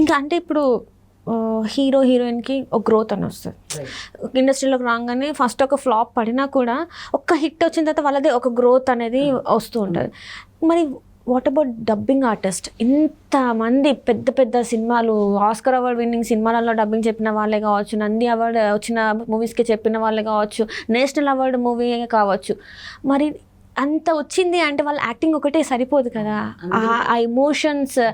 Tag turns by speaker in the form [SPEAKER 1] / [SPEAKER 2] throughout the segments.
[SPEAKER 1] ఇంకా అంటే ఇప్పుడు హీరో హీరోయిన్కి ఒక గ్రోత్ అని వస్తుంది. ఇండస్ట్రీలోకి రాగానే ఫస్ట్ ఒక ఫ్లాప్ పడినా కూడా ఒక్క హిట్ వచ్చిన తర్వాత వాళ్ళది ఒక గ్రోత్ అనేది వస్తూ ఉంటుంది. మరి వాట్ అబౌట్ డబ్బింగ్ ఆర్టిస్ట్? ఇంతమంది పెద్ద పెద్ద సినిమాలు ఆస్కర్ అవార్డ్ విన్నింగ్ సినిమాలలో డబ్బింగ్ చెప్పిన వాళ్ళే కావచ్చు నంది అవార్డు వచ్చిన మూవీస్కి చెప్పిన వాళ్ళే కావచ్చు నేషనల్ అవార్డు మూవీ కావచ్చు. మరి అంత వచ్చింది అంటే వాళ్ళ యాక్టింగ్ ఒకటే సరిపోదు కదా. ఆ- ఎమోషన్స్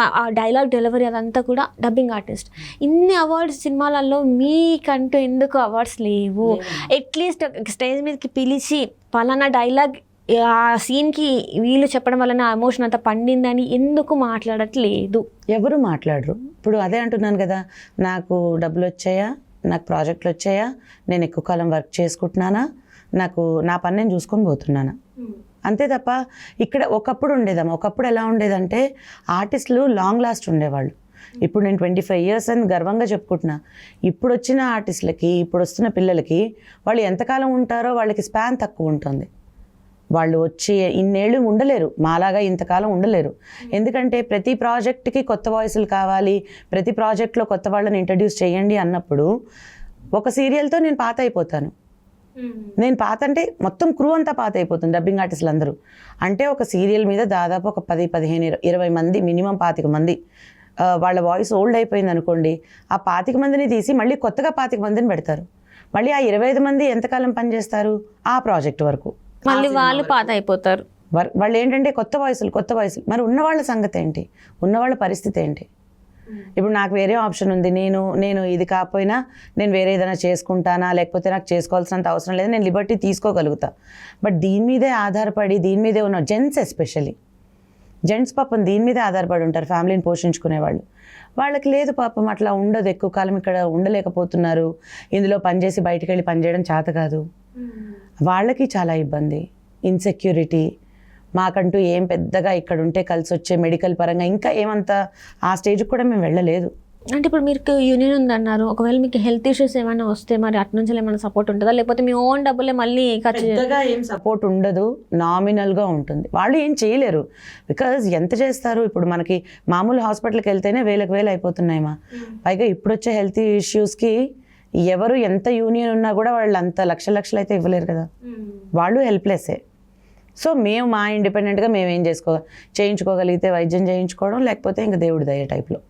[SPEAKER 1] ఆ డైలాగ్ డెలివరీ అదంతా కూడా డబ్బింగ్ ఆర్టిస్ట్ ఇన్ని అవార్డ్స్ సినిమాలలో మీకంటూ ఎందుకు అవార్డ్స్ లేవు? అట్లీస్ట్ స్టేజ్ మీదకి పిలిచి పలానా డైలాగ్ ఆ సీన్కి వీళ్ళు చెప్పడం వలన ఆ ఎమోషన్ అంతా పండిందని ఎందుకు మాట్లాడట్లేదు?
[SPEAKER 2] ఎవరు మాట్లాడరు? ఇప్పుడు అదే అంటున్నాను కదా నాకు డబ్బులు వచ్చాయా? నాకు ప్రాజెక్టులు వచ్చాయా? నేను ఎక్కువ కాలం వర్క్ చేసుకుంటున్నానా? నాకు నా పని నేను చూసుకొని పోతున్నాను. అంతే తప్ప ఇక్కడ ఒకప్పుడు ఉండేదమ్మా ఒకప్పుడు ఎలా ఉండేదంటే ఆర్టిస్టులు లాంగ్ లాస్ట్ ఉండేవాళ్ళు. ఇప్పుడు నేను ట్వంటీ ఫైవ్ ఇయర్స్ అని గర్వంగా చెప్పుకుంటున్నా. ఇప్పుడు వచ్చిన ఆర్టిస్టులకి ఇప్పుడు వస్తున్న పిల్లలకి వాళ్ళు ఎంతకాలం ఉంటారో వాళ్ళకి స్పాన్ తక్కువ ఉంటుంది. వాళ్ళు వచ్చి ఇన్నేళ్ళు ఉండలేరు. మాలాగా ఇంతకాలం ఉండలేరు. ఎందుకంటే ప్రతి ప్రాజెక్ట్కి కొత్త వాయిస్లు కావాలి. ప్రతి ప్రాజెక్ట్లో కొత్త వాళ్ళని ఇంట్రడ్యూస్ చేయండి అన్నప్పుడు ఒక సీరియల్తో నేను పాత అయిపోతాను నేను పాత అంటే మొత్తం క్రూ అంతా పాత అయిపోతుంది డబ్బింగ్ ఆర్టిస్టులు అందరూ. అంటే ఒక సీరియల్ మీద దాదాపు ఒక పది పదిహేను ఇర- ఇరవై మంది మినిమం పాతిక మంది. వాళ్ళ వాయిస్ ఓల్డ్ అయిపోయింది అనుకోండి ఆ పాతిక మందిని తీసి మళ్ళీ కొత్తగా పాతిక మందిని పెడతారు. మళ్ళీ ఆ ఇరవై ఐదు మంది ఎంతకాలం పనిచేస్తారు ఆ ప్రాజెక్ట్ వరకు.
[SPEAKER 1] మళ్ళీ వాళ్ళు పాత అయిపోతారు
[SPEAKER 2] వాళ్ళు ఏంటంటే కొత్త వాయిస్లు కొత్త వాయిస్లు మరి ఉన్నవాళ్ళ సంగతి ఏంటి ఉన్నవాళ్ళ పరిస్థితి ఏంటి? ఇప్పుడు నాకు వేరే ఆప్షన్ ఉంది. నేను నేను ఇది కాకపోయినా నేను వేరే ఏదైనా చేసుకుంటానా? లేకపోతే నాకు చేసుకోవాల్సినంత అవసరం లేదు? నేను లిబర్టీ తీసుకోగలుగుతా. బట్ దీని మీదే ఆధారపడి దీని మీదే ఉన్న జెంట్స్ ఎస్పెషల్లీ జెంట్స్ పాపం దీని మీదే ఆధారపడి ఉంటారు. ఫ్యామిలీని పోషించుకునే వాళ్ళు. వాళ్ళకి లేదు పాపం అట్లా ఉండదు. ఎక్కువ కాలం ఇక్కడ ఉండలేకపోతున్నారు. ఇందులో పనిచేసి బయటికి వెళ్ళి పనిచేయడం చేత కాదు. వాళ్ళకి చాలా ఇబ్బంది. ఇన్సెక్యూరిటీ మాకంటూ ఏం పెద్దగా ఇక్కడ ఉంటే కలిసి వచ్చే మెడికల్ పరంగా ఇంకా ఏమంత ఆ స్టేజ్కి కూడా మేము వెళ్ళలేదు.
[SPEAKER 1] అంటే ఇప్పుడు మీకు యూనియన్ ఉందన్నారు. ఒకవేళ మీకు హెల్త్ ఇష్యూస్ ఏమైనా వస్తే మరి అటు నుంచి ఏమైనా సపోర్ట్ ఉంటుందా? లేకపోతే మీ ఓన్ డబ్బులే మళ్ళీ
[SPEAKER 2] పెద్దగా ఏం సపోర్ట్ ఉండదు. నామినల్గా ఉంటుంది. వాళ్ళు ఏం చేయలేరు. బికాజ్ ఎంత చేస్తారు? ఇప్పుడు మనకి మామూలు హాస్పిటల్కి వెళ్తేనే వేలకు వేలు అయిపోతున్నాయమ్మా పైగా ఇప్పుడు వచ్చే హెల్త్ ఇష్యూస్కి ఎవరు ఎంత యూనియన్ ఉన్నా కూడా వాళ్ళు అంత లక్ష లక్షలు అయితే ఇవ్వలేరు కదా. వాళ్ళు హెల్ప్లెస్సే సో మేము మా ఇండిపెండెంట్గా మేము ఏం చేసుకో చేయించుకోగలిగితే వైద్యం చేయించుకోవడం లేకపోతే ఇంకా దేవుడి దయ టైప్లో.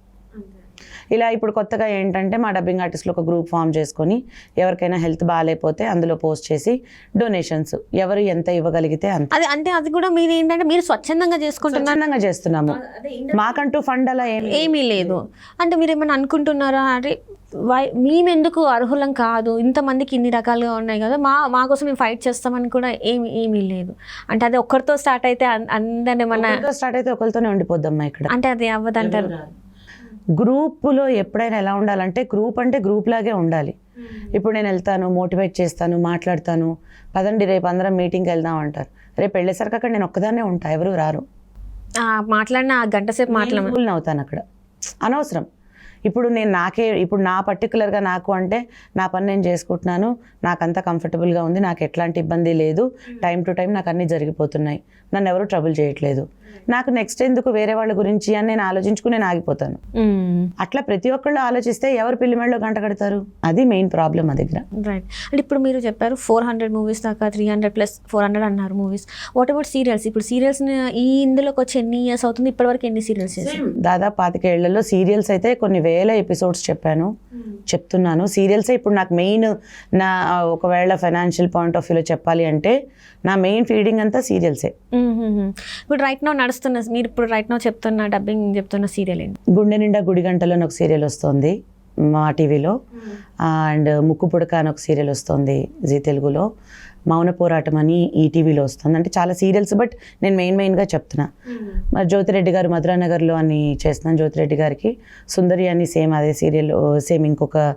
[SPEAKER 2] ఇలా ఇప్పుడు కొత్తగా ఏంటంటే మా డబ్బింగ్ ఆర్టిస్టులు ఒక గ్రూప్ ఫామ్ చేసుకొని ఎవరికైనా హెల్త్ బాగాలేకపోతే అందులో పోస్ట్ చేసి డొనేషన్స్ ఎవరు ఎంత ఇవ్వగలిగితే అంత.
[SPEAKER 1] అది అంటే అది కూడా మీరు ఏంటంటే మీరు స్వచ్ఛందంగా చేసుకుంటున్నారు.
[SPEAKER 2] స్వచ్ఛందంగా చేస్తున్నాము. మాకంటూ ఫండ్ అలా
[SPEAKER 1] ఏమీ లేదు. అంటే మీరు ఏమైనా అనుకుంటున్నారా? అంటే వై మేమెందుకు అర్హులం కాదు? ఇంతమందికి ఇన్ని రకాలుగా ఉన్నాయి కదా మా మా కోసం మేము ఫైట్ చేస్తామని కూడా ఏమి ఏమీ లేదు. అంటే అది ఒక్కరితో స్టార్ట్ అయితే అందరిని ఏమన్నా
[SPEAKER 2] స్టార్ట్ అయితే ఒకరితోనే ఉండిపోద్దమ్మా ఇక్కడ.
[SPEAKER 1] అంటే అది అవ్వదంటారు.
[SPEAKER 2] గ్రూపులో ఎప్పుడైనా ఎలా ఉండాలంటే గ్రూప్ అంటే గ్రూప్ లాగే ఉండాలి. ఇప్పుడు నేను వెళ్తాను మోటివేట్ చేస్తాను మాట్లాడతాను. పదండి రేపు అందరం మీటింగ్కి వెళ్దాం అంటారు. రేపు వెళ్ళేసరికి అక్కడ నేను ఒక్కదాన్నే ఉంటా ఎవరు రారు.
[SPEAKER 1] మాట్లాడిన గంట సేపు మాట్లాడ
[SPEAKER 2] అవుతాను అక్కడ. అనవసరం. ఇప్పుడు నేను నాకే ఇప్పుడు నా పర్టికులర్గా నాకు అంటే నా పని నేను చేసుకుంటున్నాను. నాకు అంతా కంఫర్టబుల్గా ఉంది. నాకు ఎట్లాంటి ఇబ్బంది లేదు. టైం టు టైం నాకు అన్నీ జరిగిపోతున్నాయి. నన్ను ఎవరు ట్రబుల్ చేయట్లేదు. నాకు నెక్స్ట్ ఎందుకు వేరే వాళ్ళ గురించి అని నేను ఆలోచించుకుని నేను ఆగిపోతాను. అట్లా ప్రతి ఒక్కళ్ళు ఆలోచిస్తే ఎవరు పిల్లి మెడలో గంట కడతారు? అది మెయిన్ ప్రాబ్లం మా దగ్గర.
[SPEAKER 1] రైట్ అంటే ఇప్పుడు మీరు చెప్పారు ఫోర్ హండ్రెడ్ మూవీస్ దాకా three hundred plus four hundred అన్నారు మూవీస్ వాట్ అబౌట్ సీరియల్స్ ఇప్పుడు సీరియల్స్ ఈ ఇందులోకి వచ్చి ఎన్ని ఇయర్స్ అవుతుంది? ఇప్పటివరకు ఎన్ని సీరియల్స్
[SPEAKER 2] దాదాపు పాతికేళ్ళలో సీరియల్స్ అయితే కొన్ని వేల ఎపిసోడ్స్ చెప్పాను చెప్తున్నాను. సీరియల్సే ఇప్పుడు నాకు మెయిన్ నా ఒకవేళ ఫైనాన్షియల్ పాయింట్ ఆఫ్ వ్యూలో చెప్పాలి అంటే నా మెయిన్ ఫీడింగ్ అంతా సీరియల్సే.
[SPEAKER 1] ఇప్పుడు రైట్ నో నడుస్తున్న మీరు ఇప్పుడు రైట్ నో చెప్తున్న డబ్బింగ్ చెప్తున్న సీరియల్ ఏంటి?
[SPEAKER 2] గుండె నిండా గుడి గంటలో ఒక సీరియల్ వస్తుంది మా టీవీలో. అండ్ ముక్కు పుడక అని ఒక సీరియల్ వస్తుంది జీ తెలుగులో. మౌన పోరాటం అని ఈ టీవీలో వస్తుంది. అంటే చాలా సీరియల్స్ బట్ నేను మెయిన్ మెయిన్గా చెప్తున్నా. మరి జ్యోతిరెడ్డి గారు మధురానగర్లో అని చేస్తున్నాను. జ్యోతిరెడ్డి గారికి సుందరి అని సేమ్ అదే సీరియల్ సేమ్ ఇంకొక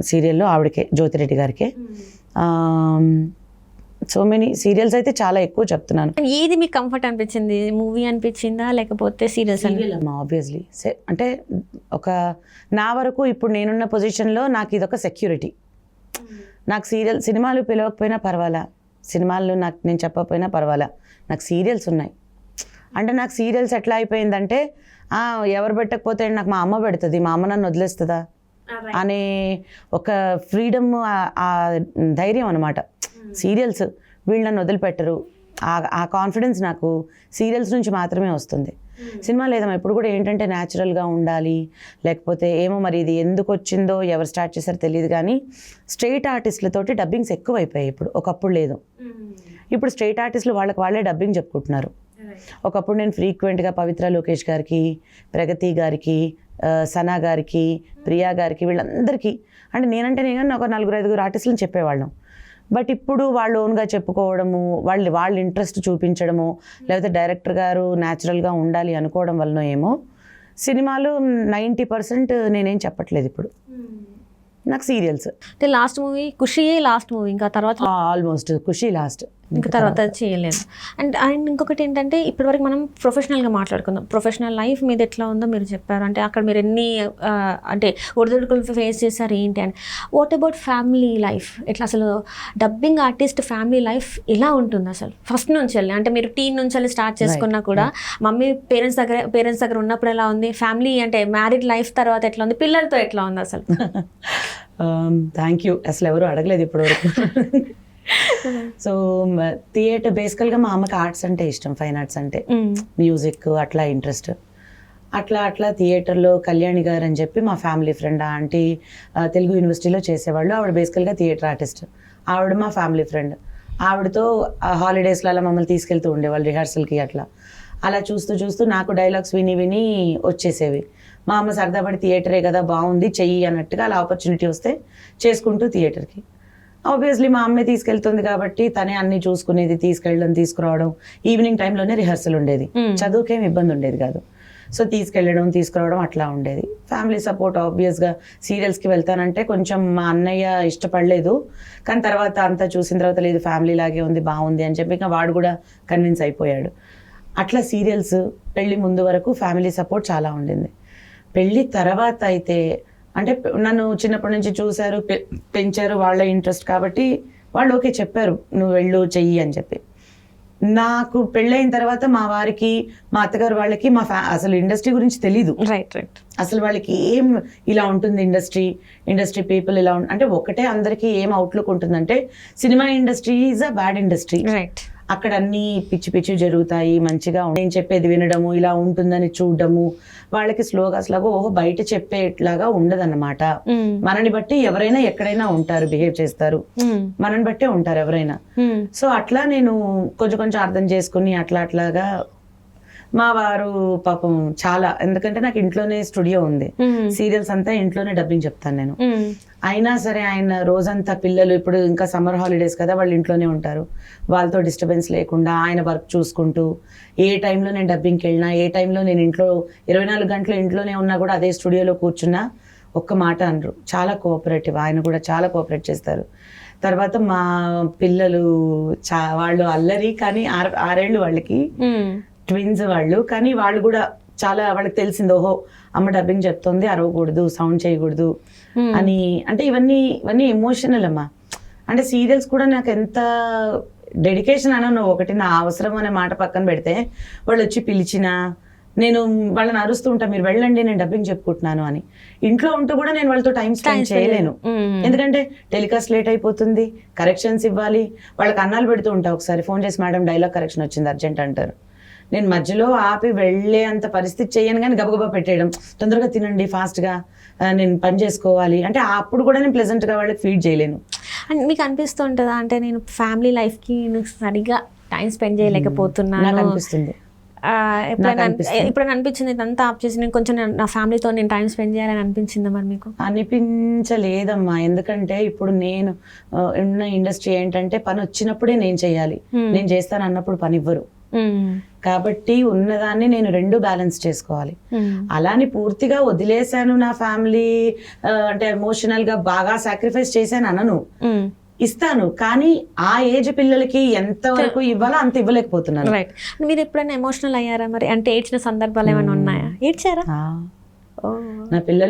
[SPEAKER 2] సీరియల్లో ఆవిడకే జ్యోతిరెడ్డి గారికే. సో మెనీ సీరియల్స్ అయితే చాలా ఎక్కువ చెప్తున్నాను.
[SPEAKER 1] ఏది మీకు కంఫర్ట్ అనిపించింది? మూవీ అనిపించిందా? లేకపోతే సీరియల్స్ అని
[SPEAKER 2] ఆబ్వియస్లీ అంటే ఒక నా వరకు ఇప్పుడు నేనున్న పొజిషన్లో నాకు ఇదొక సెక్యూరిటీ నాకు సీరియల్ సినిమాలు పిలవకపోయినా పర్వాలా. సినిమాలు నాకు నేను చెప్పకపోయినా పర్వాలా. నాకు సీరియల్స్ ఉన్నాయి. అంటే నాకు సీరియల్స్ ఎట్లా అయిపోయిందంటే "ఆ, ఎవరు పెట్టకపోతే నాకు మా అమ్మ పెడుతుంది మా అమ్మ నన్ను వదిలేస్తుందా? అనే ఒక ఫ్రీడమ్ ఆ ధైర్యం అనమాట సీరియల్స్ వీళ్ళు నన్ను వదిలిపెట్టరు. ఆ ఆ కాన్ఫిడెన్స్ నాకు సీరియల్స్ నుంచి మాత్రమే వస్తుంది. సినిమా లేదమ్మా ఇప్పుడు కూడా ఏంటంటే న్యాచురల్గా ఉండాలి లేకపోతే ఏమో మరి ఇది ఎందుకు వచ్చిందో ఎవరు స్టార్ట్ చేశారో తెలియదు కానీ స్ట్రైట్ ఆర్టిస్టులతోటి డబ్బింగ్స్ ఎక్కువ అయిపోయాయి ఇప్పుడు. ఒకప్పుడు లేదు. ఇప్పుడు స్ట్రైట్ ఆర్టిస్టులు వాళ్ళకి వాళ్ళే డబ్బింగ్ చెప్పుకుంటున్నారు. ఒకప్పుడు నేను ఫ్రీక్వెంట్గా పవిత్ర లోకేష్ గారికి ప్రగతి గారికి సనా గారికి ప్రియా గారికి వీళ్ళందరికీ అంటే నేనంటే నేను ఒక నలుగురు ఐదుగురు ఆర్టిస్టులను చెప్పేవాళ్ళం. బట్ ఇప్పుడు వాళ్ళు ఓన్గా చెప్పుకోవడము వాళ్ళు వాళ్ళ ఇంట్రెస్ట్ చూపించడము లేకపోతే డైరెక్టర్ గారు న్యాచురల్గా ఉండాలి అనుకోవడం వలన ఏమో సినిమాలు నైంటీ పర్సెంట్ నేనేం చెప్పట్లేదు ఇప్పుడు. నాకు సీరియల్స్
[SPEAKER 1] అంటే లాస్ట్ మూవీ ఖుషియే లాస్ట్ మూవీ ఇంకా తర్వాత
[SPEAKER 2] ఆల్మోస్ట్ ఖుషి లాస్ట్
[SPEAKER 1] ఇంకా తర్వాత చేయలేదు. అండ్ అండ్ ఇంకొకటి ఏంటంటే ఇప్పటివరకు మనం ప్రొఫెషనల్గా మాట్లాడుకుందాం. ప్రొఫెషనల్ లైఫ్ మీద ఎట్లా ఉందో మీరు చెప్పారు. అంటే అక్కడ మీరు ఎన్ని అంటే ఒడిదుడుకులు ఫేస్ చేశారు ఏంటి? అని వాట్ అబౌట్ ఫ్యామిలీ లైఫ్ ఎట్లా అసలు డబ్బింగ్ ఆర్టిస్ట్ ఫ్యామిలీ లైఫ్ ఎలా ఉంటుంది అసలు? ఫస్ట్ నుంచి వెళ్ళి అంటే మీరు టీన్ నుంచి వెళ్ళి స్టార్ట్ చేసుకున్నా కూడా మమ్మీ పేరెంట్స్ దగ్గర పేరెంట్స్ దగ్గర ఉన్నప్పుడు ఎలా ఉంది? ఫ్యామిలీ అంటే మ్యారీడ్ లైఫ్ తర్వాత ఎట్లా ఉంది? పిల్లలతో ఎట్లా ఉంది అసలు?
[SPEAKER 2] థ్యాంక్ యూ అసలు ఎవరు అడగలేదు ఇప్పటివరకు. సో థియేటర్ బేసికల్గా మా అమ్మకి ఆర్ట్స్ అంటే ఇష్టం ఫైన్ ఆర్ట్స్ అంటే. మ్యూజిక్ అట్లా ఇంట్రెస్ట్. అట్లా అట్లా థియేటర్లో కళ్యాణి గారు అని చెప్పి మా ఫ్యామిలీ ఫ్రెండ్ ఆంటీ తెలుగు యూనివర్సిటీలో చేసేవాళ్ళు. ఆవిడ బేసికల్గా థియేటర్ ఆర్టిస్ట్. ఆవిడ మా ఫ్యామిలీ ఫ్రెండ్. ఆవిడతో హాలిడేస్లో అలా మమ్మల్ని తీసుకెళ్తూ ఉండేవాళ్ళు రిహార్సల్కి అట్లా. అలా చూస్తూ చూస్తూ నాకు డైలాగ్స్ విని విని వచ్చేసేవి. మా అమ్మ సరదాపడి థియేటరే కదా బాగుంది చెయ్యి అన్నట్టుగా అలా ఆపర్చునిటీ వస్తే చేసుకుంటూ థియేటర్కి. ఆబ్వియస్లీ మా అమ్మే తీసుకెళ్తుంది కాబట్టి తనే అన్ని చూసుకునేది తీసుకెళ్ళడం తీసుకురావడం. ఈవినింగ్ టైంలోనే రిహర్సల్ ఉండేది.
[SPEAKER 1] Hmm.
[SPEAKER 2] చదువుకేం ఇబ్బంది ఉండేది కాదు. సో తీసుకెళ్ళడం తీసుకురావడం అట్లా ఉండేది. ఫ్యామిలీ సపోర్ట్ ఆబ్వియస్గా సీరియల్స్కి వెళ్తానంటే కొంచెం మా అన్నయ్య ఇష్టపడలేదు. కానీ తర్వాత అంతా చూసిన తర్వాత లేదు ఫ్యామిలీ లాగే ఉంది బాగుంది అని చెప్పి ఇంకా వాడు కూడా కన్విన్స్ అయిపోయాడు. అట్లా సీరియల్స్ పెళ్ళి ముందు వరకు ఫ్యామిలీ సపోర్ట్ చాలా ఉండింది. పెళ్ళి తర్వాత అయితే అంటే నన్ను చిన్నప్పటి నుంచి చూశారు పెంచారు వాళ్ళ ఇంట్రెస్ట్ కాబట్టి వాళ్ళు ఓకే చెప్పారు నువ్వు వెళ్ళు చెయ్యి అని చెప్పి. నాకు పెళ్ళైన తర్వాత మా వారికి మా అత్తగారు వాళ్ళకి మా ఫ్యా అసలు ఇండస్ట్రీ గురించి తెలీదు.
[SPEAKER 1] Right right.
[SPEAKER 2] అసలు వాళ్ళకి ఏం ఇలా ఉంటుంది ఇండస్ట్రీ ఇండస్ట్రీ పీపుల్ ఇలా అంటే ఒకటే అందరికీ ఏం అవుట్లుక్ ఉంటుందంటే cinema industry is a bad industry.
[SPEAKER 1] Right.
[SPEAKER 2] అక్కడ అన్ని పిచ్చి పిచ్చి జరుగుతాయి మంచిగా నేను చెప్పేది వినడము ఇలా ఉంటుందని చూడడము. వాళ్ళకి స్లోగా స్లోగా ఓహో బయట చెప్పేట్లాగా ఉండదన్నమాట. మనని బట్టి ఎవరైనా ఎక్కడైనా ఉంటారు బిహేవ్ చేస్తారు. మనని బట్టే ఉంటారు ఎవరైనా. సో అట్లా నేను కొంచెం కొంచెం అర్థం చేసుకుని అట్లా అట్లాగా మా వారు పాపం చాలా ఎందుకంటే నాకు ఇంట్లోనే స్టూడియో ఉంది. సీరియల్స్ అంతా ఇంట్లోనే డబ్బింగ్ చెప్తాను నేను. అయినా సరే ఆయన రోజంతా పిల్లలు ఇప్పుడు ఇంకా సమ్మర్ హాలిడేస్ కదా వాళ్ళు ఇంట్లోనే ఉంటారు. వాళ్ళతో డిస్టర్బెన్స్ లేకుండా ఆయన వర్క్ చూసుకుంటూ ఏ టైంలో నేను డబ్బింగ్కి వెళ్ళినా ఏ టైంలో నేను ఇంట్లో ఇరవై నాలుగు గంటలు ఇంట్లోనే ఉన్నా కూడా అదే స్టూడియోలో కూర్చున్నా ఒక్క మాట అనరు. చాలా కోఆపరేటివ్ ఆయన కూడా చాలా కోఆపరేట్ చేస్తారు. తర్వాత మా పిల్లలు చా వాళ్ళు అల్లరి కానీ ఆరు ఆరేళ్ళు వాళ్ళకి ట్విన్స్ వాళ్ళు. కానీ వాళ్ళు కూడా చాలా వాళ్ళకి తెలిసింది ఓహో అమ్మ డబ్బింగ్ చెప్తుంది అరవకూడదు సౌండ్ చేయకూడదు అని. అంటే ఇవన్నీ ఇవన్నీ ఎమోషనల్ అమ్మా. అంటే సీరియల్స్ కూడా నాకు ఎంత డెడికేషన్ అనను ఒకటి నా అవసరం అనే మాట పక్కన పెడితే వాళ్ళు వచ్చి పిలిచినా నేను వాళ్ళని అరుస్తూ ఉంటా మీరు వెళ్ళండి నేను డబ్బింగ్ చెప్పుకుంటున్నాను అని. ఇంట్లో ఉంటూ కూడా నేను వాళ్ళతో టైం స్పెండ్ చేయలేను. ఎందుకంటే టెలికాస్ట్ లేట్ అయిపోతుంది కరెక్షన్స్ ఇవ్వాలి వాళ్ళకి అన్నాలు పెడుతూ ఉంటా ఒకసారి ఫోన్ చేసి మేడం డైలాగ్ కరెక్షన్ వచ్చింది అర్జెంట్ అంటారు. నేను మధ్యలో ఆపి వెళ్ళే అంత పరిస్థితి చేయను కానీ గబగబా పెట్టేయడం. తొందరగా తినండి ఫాస్ట్గా నేను పని చేసుకోవాలి. అంటే అప్పుడు కూడా నేను ప్లెజెంట్గా వాళ్ళకి ఫీడ్ చేయలేను.
[SPEAKER 1] అండ్ మీకు అనిపిస్తుంటుందా? అంటే నేను ఫ్యామిలీ లైఫ్కి నేను సరిగా టైం స్పెండ్ చేయలేకపోతున్నాను.
[SPEAKER 2] అనిపిస్తుంది.
[SPEAKER 1] ఎప్పుడైనా అనిపించింది ఇదంతా ఆప్ చేసి నేను కొంచెం నా- ఫ్యామిలీతో నేను టైం స్పెండ్ చేయాలని అనిపించిందా మరి మీకు?
[SPEAKER 2] అనిపించలేదమ్మా. ఎందుకంటే ఇప్పుడు నేను ఉన్న ఇండస్ట్రీ ఏంటంటే పని వచ్చినప్పుడే నేను చేయాలి. నేను చేస్తాను అన్నప్పుడు పని ఇవ్వరు. కాబట్టి ఉన్నదాన్ని నేను రెండు బ్యాలెన్స్ చేసుకోవాలి.
[SPEAKER 1] మ్మ్.
[SPEAKER 2] అలాని పూర్తిగా వదిలేశాను నా ఫ్యామిలీ అంటే ఎమోషనల్గా బాగా సాక్రిఫైస్ చేశాను అనను.
[SPEAKER 1] మ్మ్.
[SPEAKER 2] ఇస్తాను కానీ ఆ ఏజ్ పిల్లలకి ఎంత వరకు ఇవ్వాలో అంత ఇవ్వలేకపోతున్నాను.
[SPEAKER 1] రైట్ మీరు ఎప్పుడైనా ఎమోషనల్ అయ్యారా మరి? అంటే ఏడ్చిన సందర్భాలు ఏమైనా ఉన్నాయా? ఏడ్చారా?
[SPEAKER 2] నా పిల్లలు